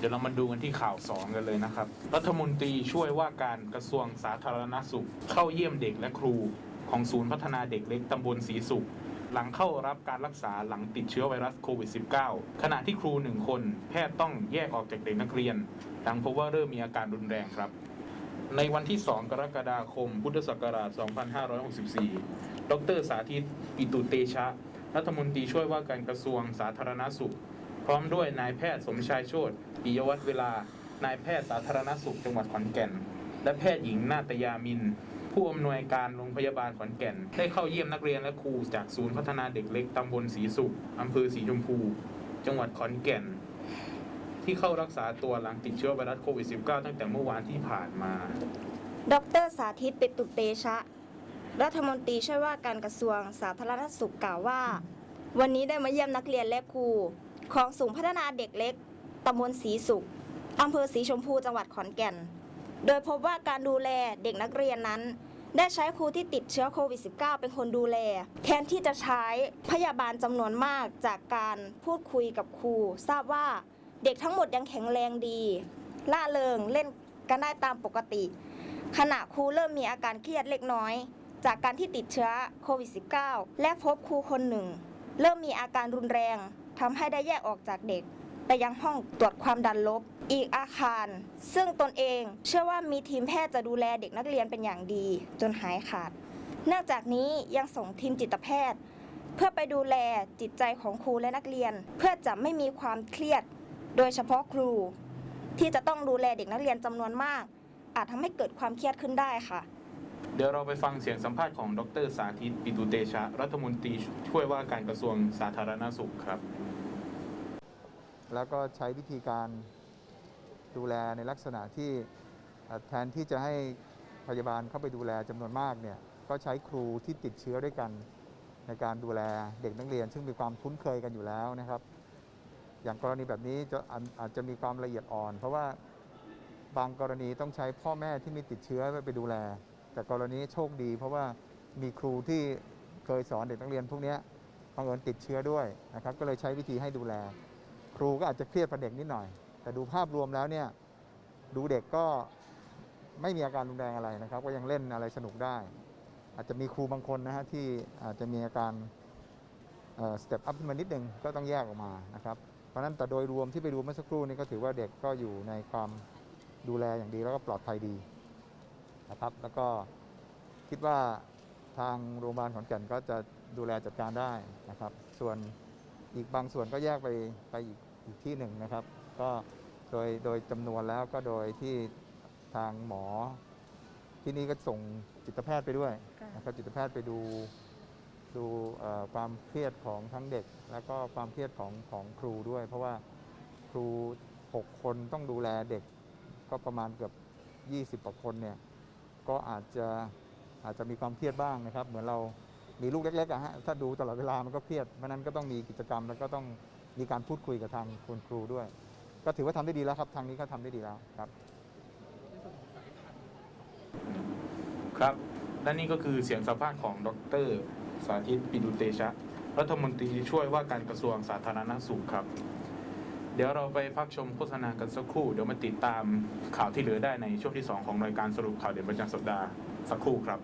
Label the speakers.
Speaker 1: เดี๋ยวเรามาดูกันที่ข่าว 2 กันเลยนะครับ รัฐมนตรีช่วยว่าการกระทรวงสาธารณสุข เข้าเยี่ยมเด็กและครูของศูนย์พัฒนาเด็กเล็กตำบลศรีสุข หลังเข้ารับการรักษาหลังติดเชื้อไวรัสโควิด -19 ขณะที่ครูหนึ่งคน แพทย์ต้องแยกออกจากเด็กนักเรียนหลังพบว่าเริ่มมีอาการรุนแรงครับ ในวันที่ 2 กรกฎาคม พุทธศักราช 2564 ดรสาธิตปิตุเตชะ รัฐมนตรีช่วยว่าการกระทรวงสาธารณสุข พร้อมด้วยนายแพทย์สมชายโชติปิยวัฒน์เวลา นายแพทย์สาธารณสุขจังหวัดขอนแก่น และแพทย์หญิงนาตยามิน ผู้อำนวยการโรงพยาบาลขอนแก่น ได้เข้าเยี่ยมนักเรียนและครูจากศูนย์พัฒนาเด็กเล็กตำบลศรีสุขอำเภอศรีชมพู จังหวัดขอนแก่น ที่เข้ารักษาตัวหลังติดเชื้อไวรัสโควิด -19 ตั้งแต่เมื่อวานที่ผ่านมา
Speaker 2: ดรสาธิตปิตุเตชะ รัฐมนตรีช่วยว่าการกระทรวงสาธารณสุขกล่าวว่า วันนี้ได้มาเยี่ยมนักเรียนและครู ของศูนย์พัฒนาเด็กเล็กตำบลศรีสุขอำเภอศรีชมพูจังหวัดขอนแก่น โดยพบว่าการดูแลเด็กนักเรียนนั้น ได้ใช้ครูที่ติดเชื้อโควิด -19 เป็นคนดูแล แทนที่จะใช้พยาบาลจำนวนมากจากการพูดคุยกับครู ทราบว่าเด็กทั้งหมดยังแข็งแรงดีล่าเริงเล่นกันได้ตามปกติ ขณะครูเริ่มมีอาการเครียดเล็กน้อย จากการที่ติดเชื้อโควิด -19 และพบครูคนหนึ่ง เริ่มมีอาการรุนแรงทำให้ได้แยกออกจากเด็ก ไปยังห้องตรวจความดันลบ อีกอาคาร ซึ่งตนเองเชื่อว่ามีทีมแพทย์จะดูแลเด็กนักเรียนเป็นอย่างดี จนหายขาดนอกจากนี้ยังส่งทีมจิตแพทย์ เพื่อไปดูแลจิตใจของครูและนักเรียน เพื่อจะไม่มีความเครียด โดยเฉพาะครู ที่จะต้องดูแลเด็กนักเรียนจำนวนมาก อาจทำให้เกิดความเครียดขึ้นได้ค่ะ
Speaker 1: ดี๋ยวเราไปฟังเสียงสัมภาษณ์ของดรสาธิตปิตุเตชะ รัฐมนตรีช่วยว่าการกระทรวงสาธารณสุขครับ
Speaker 3: แล้วก็ใช้วิธีการดูแลในลักษณะที่แทนที่จะให้พยาบาลเข้าไปดูแลจำนวนมากเนี่ยก็ใช้ครูที่ติดเชื้อด้วยกัน ในการดูแลเด็กนักเรียน ซึ่งมีความคุ้นเคยกันอยู่แล้วนะครับ อย่างกรณีแบบนี้จะอาจอาจจะมีความละเอียดอ่อน เพราะว่าบางกรณีต้องใช้พ่อแม่ที่มีติดเชื้อไปดูแล แต่กรณีโชคดี เพราะว่ามีครูที่เคยสอนเด็กนักเรียนพวกนี้บังเอิญติดเชื้อด้วยนะครับ ก็เลยใช้วิธีให้ดูแล ครูก็อาจจะเครียดประเด็กนิดหน่อย แต่ดูภาพรวมแล้วเนี่ยดูเด็กก็ไม่มีอาการรุนแรงอะไรนะครับ ก็ยังเล่นอะไรสนุกได้ อาจจะมีครูบางคนนะฮะที่อาจจะมีอาการสเต็ปอัพขึ้นมานิดนึงก็ต้องแยกออกมานะครับ เพราะนั้นแต่โดยรวมที่ไปดูเมื่อสักครู่นี้ก็ถือว่าเด็กก็อยู่ในความดูแลอย่างดีแล้วก็ปลอดภัยดี นะครับ แล้วก็คิดว่าทางโรงพยาบาลขอนแก่นก็จะดูแลจัดการได้นะครับ ส่วนอีกบางส่วนก็แยกไปไปอีกอีกที่หนึ่งนะครับ ก็โดยโดยจำนวนแล้วก็โดยที่ทางหมอ ที่นี่ก็ส่งจิตแพทย์ไปด้วย
Speaker 2: ค่ะ
Speaker 3: นะครับจิตแพทย์ไปดูดูเอ่อความเครียดของทั้งเด็ก แล้วก็ความเครียดของของครูด้วย เพราะว่าครู 6 คนต้องดูแลเด็ก ก็ประมาณเกือบ 20กว่าคนเนี่ย ก็อาจจะอาจจะมีความเครียดบ้างนะครับ เหมือนเรามีลูกเล็กๆอะฮะถ้าดูตลอดเวลามันก็เครียดเพราะนั้นก็ต้องมีกิจกรรมแล้วก็ต้องมีการพูดคุยกับทางคุณครูด้วย ก็ถือว่าทำได้ดีแล้วครับ ทางนี้ก็ทำได้ดีแล้วครับ
Speaker 1: ครับและนี่ก็คือเสียงสัมภาษณ์ของดร สาธิตปิตุเตชะรัฐมนตรีช่วยว่าการกระทรวงสาธารณสุขครับ ดี๋ยวเราไปพักชมโฆษณากันสักครู่ เดี๋ยวมาติดตามข่าวที่เหลือได้ในช่วงที่ 2 ของรายการสรุปข่าวเด่นประจำสัปดาห์สักครู่ครับ